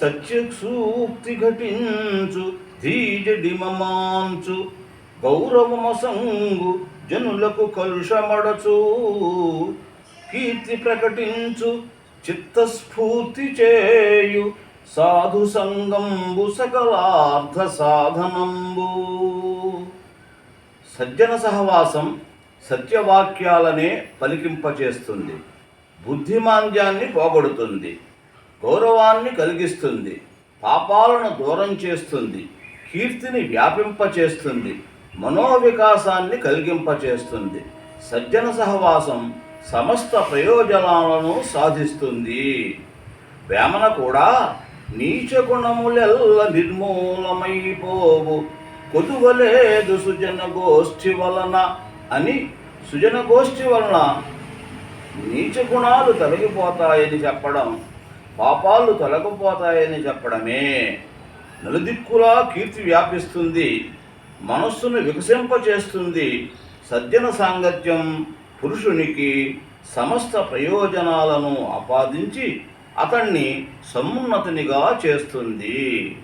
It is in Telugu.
సత్యసూక్తి ఘటించు ధీజడిమమాంచు గౌరవమసంగు జనులకు కలుషమడచు కీర్తి ప్రకటించు చిత్తస్ఫూర్తి చేయు సాధు సంగంబు సకలార్థ సాధనంబు. సజ్జన సహవాసం సత్యవాక్యాలనే పలికింపచేస్తుంది. బుద్ధిమాంద్యాన్ని పోగొడుతుంది. గౌరవాన్ని కలిగిస్తుంది పాపాలను దూరం చేస్తుంది కీర్తిని వ్యాపింపచేస్తుంది మనోవికాసాన్ని కలిగింపచేస్తుంది సజ్జన సహవాసం సమస్త ప్రయోజనాలను సాధిస్తుంది. వేమన కూడా నీచ గుణములెల్ల నిర్మూలమైపోవు. కొదువలేదు సుజన గోష్ఠి వలన అని సుజన గోష్ఠి వలన నీచ గుణాలు తొలగిపోతాయని చెప్పడం పాపాలు తొలగిపోతాయని చెప్పడమే. నలుదిక్కులా కీర్తి వ్యాపిస్తుంది మనస్సును వికసింపచేస్తుంది సజ్జన సాంగత్యం పురుషునికి సమస్త ప్రయోజనాలను ఆపాదించి అతన్ని సమున్నతినిగా చేస్తుంది.